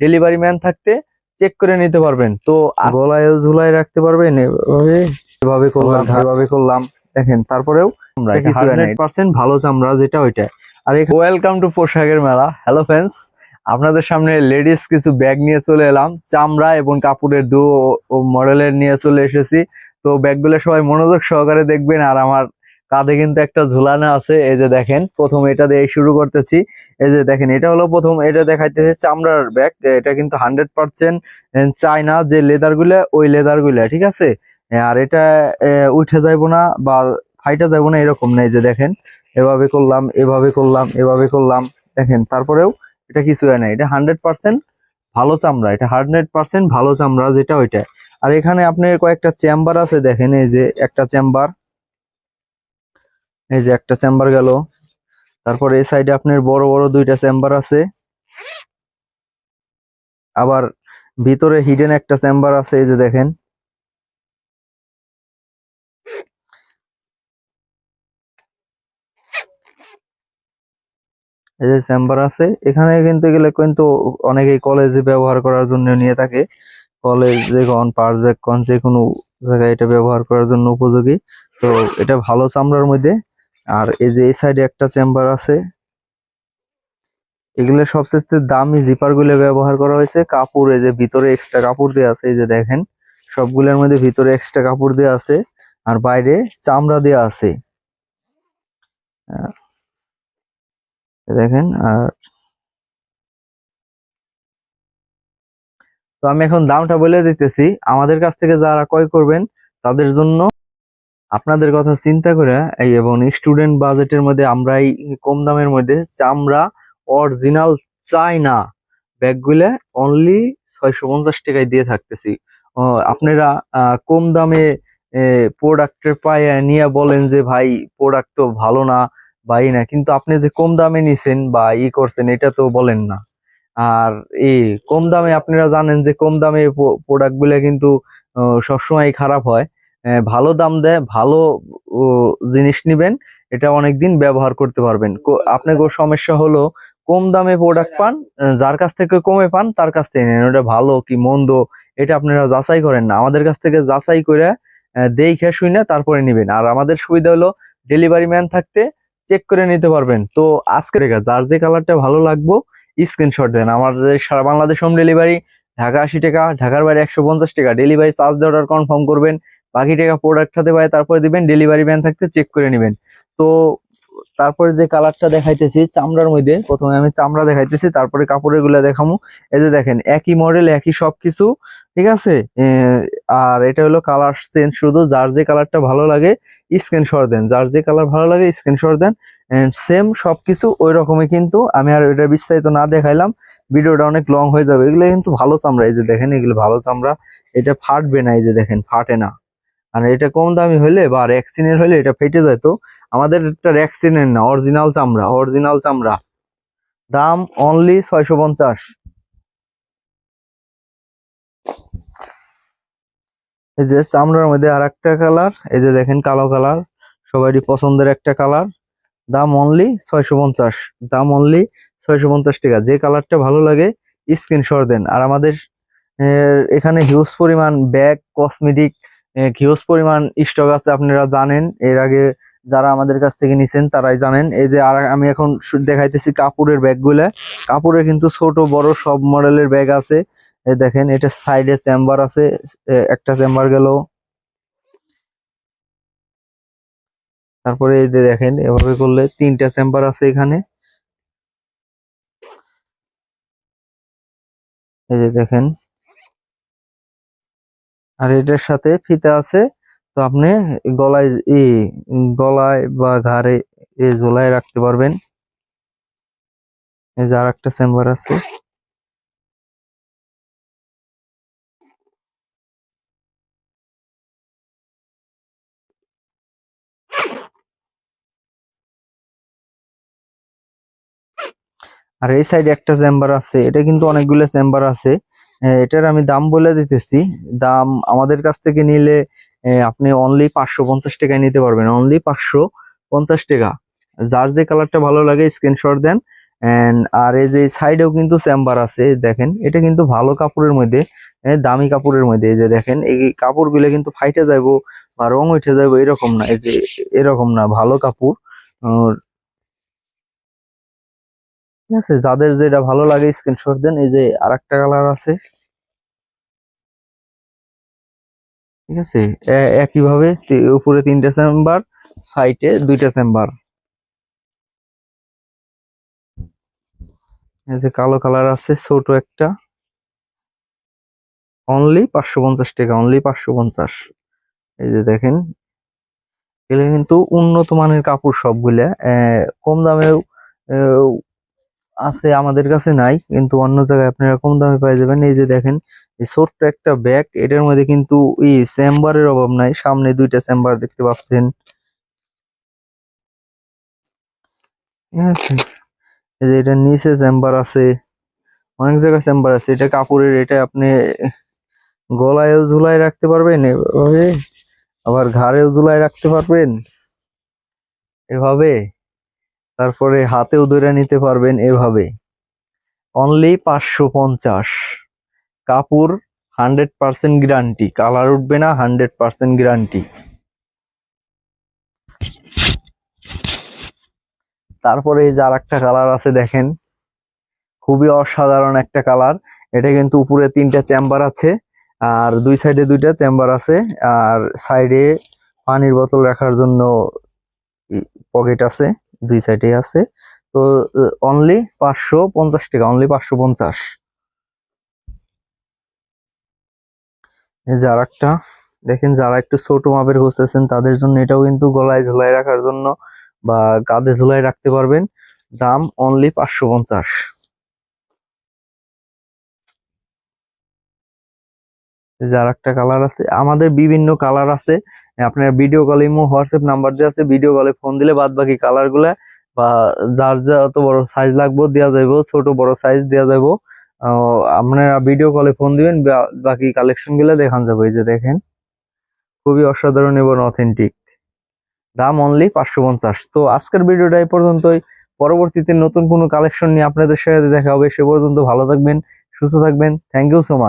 Delivery man থাকতে check করে নিতে পারবেন। তো গলায় ঝুলাই রাখতে পারবেন এভাবে এভাবে করলাম এভাবে করলাম দেখেন তারপরেও পার্সেন্ট ভালো চামড়া যেটা ওইটা। আর ওয়েলকাম টু পোশাকের মেলা হ্যালো ফ্রেন্ডস আপনাদের সামনে লেডিস কিছু ব্যাগ নিয়ে চলে এলাম। চামড়া এবং কাপড়ের দু মডেলের নিয়ে চলে এসেছি। তো ব্যাগগুলো সবাই মনোযোগ সহকারে দেখবেন আর আমার কাঁধে কিন্তু একটা ঝুলানো আছে। এই যে দেখেন, প্রথম এটা দিয়ে শুরু করতেছি। এই যে দেখেন, এটা হলো প্রথম, এটা দেখাইতেছে চামড়ার ব্যাগ। এটা কিন্তু হান্ড্রেড পার্সেন্ট চায়না যে লেদারগুলা ওই লেদারগুলা ঠিক আছে? আর এটা উঠে যাইবো না বা ফাইটা যাইবো না, এরকম নেই যে দেখেন, এভাবে করলাম এভাবে করলাম এভাবে করলাম। দেখেন, তারপরেও এটা কিছু হয় না। এটা হান্ড্রেড পার্সেন্ট ভালো চামড়া। এটা হান্ড্রেড পার্সেন্ট ভালো চামড়া, যেটা ওইটা। আর এখানে আপনার কয়েকটা চেম্বার আছে, দেখেন এই যে একটা চেম্বার। এই যে একটা চেম্বার গেল। তারপর এই সাইডে আপনার বড় বড় দুইটা চেম্বার আছে। আবার ভিতরে হিডেন একটা চেম্বার আছে, এই যে দেখেন। এই যে চেম্বার আছে। এখানে কিন্তু গেলে কিন্তু অনেকেই কলেজে ব্যবহার করার জন্য নিয়ে থাকে। কলেজ কোন পার্স ব্যাগ কোন, যে কোনো জায়গায় এটা ব্যবহার করার জন্য উপযোগী। তো এটা ভালো চামড়ার মধ্যে। আর এই যে এই সাইডে একটা চেম্বার আছে। এগুলো সবচেয়ে দামি জিপারগুলো ব্যবহার করা হয়েছে। কাপড়, এই যে ভিতরে এক্সট্রা কাপড় দেওয়া আছে, এই যে দেখেন। সবগুলোর মধ্যে ভিতরে এক্সট্রা কাপড় দেওয়া আছে আর বাইরে চামড়া দেওয়া আছে। দেখেন, আর তো আমি এখন দামটা বলে দিতেছি। আমাদের কাছ থেকে যারা ক্রয় করবেন, তাদের জন্য আপনাদের কথা চিন্তা করে, এই এবং স্টুডেন্ট বাজেটের মধ্যে আমরা এই কম দামের মধ্যে চামড়া অরিজিনাল চাই চাইনা ব্যাগগুলো অনলি ছয়শো পঞ্চাশ টাকায় দিয়ে থাকতেছি। আপনারা কম দামে প্রোডাক্টের পায়ে নিয়ে বলেন যে, ভাই প্রোডাক্ট তো ভালো না বা না। কিন্তু আপনি যে কম দামে নিছেন বা ই করছেন, এটা তো বলেন না। আর এই কম দামে আপনারা জানেন যে, কম দামে প্রোডাক্টগুলা কিন্তু সবসময় খারাপ হয়। ভালো দাম দেয় ভালো জিনিস নিবেন এটা অনেকদিন ব্যবহার করতে পারবেন। আপনার সমস্যা হলো কম দামে প্রোডাক্ট পান যার কাছ থেকে কমে পান তার কাছ থেকে নেন। ওটা ভালো কি মন্দ এটা আপনারা যাচাই করেন না। আমাদের কাছ থেকে যাচাই করে দেখে শুনে তারপরে নিবেন। আর আমাদের সুবিধা হলো ডেলিভারি ম্যান থাকতে চেক করে নিতে পারবেন। তো আজকে রেখা যার যে কালারটা ভালো লাগবো স্ক্রিনশট দেন। আমাদের সারা বাংলাদেশ হোম ডেলিভারি ঢাকা আশি টাকা ঢাকার বাইরে একশো পঞ্চাশ টাকা। ডেলিভারি চার্জ দিয়ে অর্ডার কনফার্ম করবেন বাকি টাকা প্রোডাক্ট হাতে পায় তারপরে দিবেন ডেলিভারি ম্যান থাকতে চেক করে নেবেন। তো তারপরে যে কালারটা দেখাইতেছি, চামড়ার মধ্যে, প্রথমে আমি চামড়া দেখাইতেছি, তারপরে কাপড়েরগুলা দেখামু। এই যে দেখেন, একই মডেল একই সবকিছু, ঠিক আছে? আর এটা হলো কালার চেঞ্জ শুধু, যার যে কালারটা ভালো লাগে স্ক্রিনশট দেন। যার যে কালার ভালো লাগে স্ক্রিনশট দেন। সেম সবকিছু ওই রকমই কিন্তু, আমি আর ওইটা বিস্তারিত না দেখাইলাম ভিডিওটা অনেক লং হয়ে যাবে। এগুলো কিন্তু ভালো চামড়া, এই যে দেখেন, এগুলো ভালো চামড়া। এটা ফাটবে না, এই যে দেখেন, ফাটে না। আর এটা কম দামি হলে বা র্যাক্সিনের হলে এটা ফেটে যেত আমাদের এটা র্যাক্সিনের না অরিজিনাল চামড়া অরিজিনাল চামড়া। দাম অনলি ছয়শো পঞ্চাশ। এই যে চামড়ার মধ্যে আর একটা কালার এই যে দেখেন কালো কালার সবারই পছন্দের একটা কালার দাম অনলি ছয়শো পঞ্চাশ। দাম অনলি ছয়শো পঞ্চাশ টাকা। যে কালারটা ভালো লাগে স্ক্রিনশট দেন। আর আমাদের এখানে হিউজ পরিমাণ ব্যাগ কসমেটিক হিউজ পরিমাণ স্টক আছে আপনারা জানেন। এর আগে যারা আমাদের কাছ থেকে নিছেন তারাই জানেন। এই যে আর আমি এখন দেখাইতেছি কাপড়ের ব্যাগগুলা কাপড়ের কিন্তু ছোট, বড় সব মডেলের ব্যাগ আছে। দেখেন, এটা সাইডে চেম্বার আছে। একটা চেম্বার গেল। তারপরে এই যে দেখেন, এভাবে করলে তিনটা চেম্বার আছে এখানে। এই যে দেখেন আর এটার সাথে ফিতা আছে, তো আপনি গলায় ই গলায় বা ঘাড়ে এ ঝোলায় রাখতে পারবেন। এই যে আর একটা চেম্বার আছে। আর এই সাইডে একটা চেম্বার আছে, এটা কিন্তু অনেকগুলো চেম্বার আছে। এটার আমি দাম বলে দিতেছি। দাম আমাদের কাছ থেকে নিলে আপনি অনলি পাঁচশো পঞ্চাশ টাকায় নিতে পারবেন। অনলি পাঁচশো পঞ্চাশ টাকা। যার যে কালারটা ভালো লাগে স্ক্রিনশট দেন। এন্ড আর এই যে সাইডেও কিন্তু চেম্বার আছে, দেখেন, এটা কিন্তু ভালো কাপড়ের মধ্যে দামি কাপড়ের মধ্যে। এই যে দেখেন, এই কাপড়গুলো কিন্তু ফাইটে যাইবো বা রং উঠে যাইবো, এরকম না। এই যে, এরকম না, ভালো কাপড়। ঠিক আছে? যাদের যেটা ভালো লাগে স্ক্রিনশট দেন। এই যে আর একটা কালার আছে। ঠিক আছে? একইভাবে উপরে তিনটা চেম্বার সাইডে দুইটা চেম্বার এই যে কালো কালার আছে, ছোট একটা। অনলি পাঁচশো পঞ্চাশ টাকা অনলি পাঁচশো পঞ্চাশ। এই যে দেখেন। এগুলো কিন্তু উন্নত মানের কাপড় সবগুলা। কম দামেও আছে আমাদের কাছে নাই, কিন্তু অন্য জায়গায় আপনারা কম দামে পেয়ে যাবেন। এই যে দেখেন, এই ছোট্ট একটা ব্যাগ এটার মধ্যে কিন্তু ই চেম্বারের অভাব নাই। সামনে দুইটা চেম্বার দেখতে পাচ্ছেন। এই যে এটার নিচে চেম্বার আছে, অনেক জায়গায় চেম্বার আছে। এটা কাপড়ের, এটা আপনি গলায়ও ঝুলাই রাখতে পারবেন এভাবে, আবার ঘাড়েও ঝুলাই রাখতে পারবেন। এভাবে। তারপরে হাতেও ধরে নিতে পারবেন এভাবে। অনলি পাঁচশো পঞ্চাশ। কাপড় হান্ড্রেড পার্সেন্ট গ্যারান্টি। কালার উঠবে না, হান্ড্রেড পার্সেন্ট গ্যারান্টি। তারপরে এই যে আর একটা কালার আছে দেখেন। খুবই অসাধারণ একটা কালার। এটা কিন্তু উপরে তিনটা চেম্বার আছে আর দুই সাইডে দুইটা চেম্বার আছে আর সাইডে পানির বোতল রাখার জন্য পকেট আছে। দুই সাইডে আছে। তো অনলি পাঁচশো পঞ্চাশ টাকা অনলি পাঁচশো পঞ্চাশ। যার একটা দেখেন যারা একটু ছোট মাপের খুঁজতেছেন, তাদের জন্য এটাও কিন্তু গলায় ঝুলাই রাখার জন্য বা কাঁধে ঝুলাই রাখতে পারবেন। দাম অনলি পাঁচশো পঞ্চাশ। যে আর একটা কালার আছে। আমাদের বিভিন্ন কালার আছে। আপনার ভিডিও কলে ইমো হোয়াটসঅ্যাপ নাম্বার যে আছে ভিডিও কলে ফোন দিলে বাদ বাকি কালারগুলা বা যার যত বড় সাইজ লাগবে দেওয়া যাইবো, ছোট বড় সাইজ দেওয়া যাইবো। আপনারা ভিডিও কলে ফোন দিবেন বাকি কালেকশনগুলা দেখান যাবে। এই যে দেখেন, খুবই অসাধারণ এবং অথেন্টিক দাম অনলি পাঁচশো পঞ্চাশ। তো আজকের ভিডিওটা এই পর্যন্তই। পরবর্তীতে নতুন কোনো কালেকশন নিয়ে আপনাদের সাথে দেখা হবে। সে পর্যন্ত ভালো থাকবেন, সুস্থ থাকবেন। Thank you so much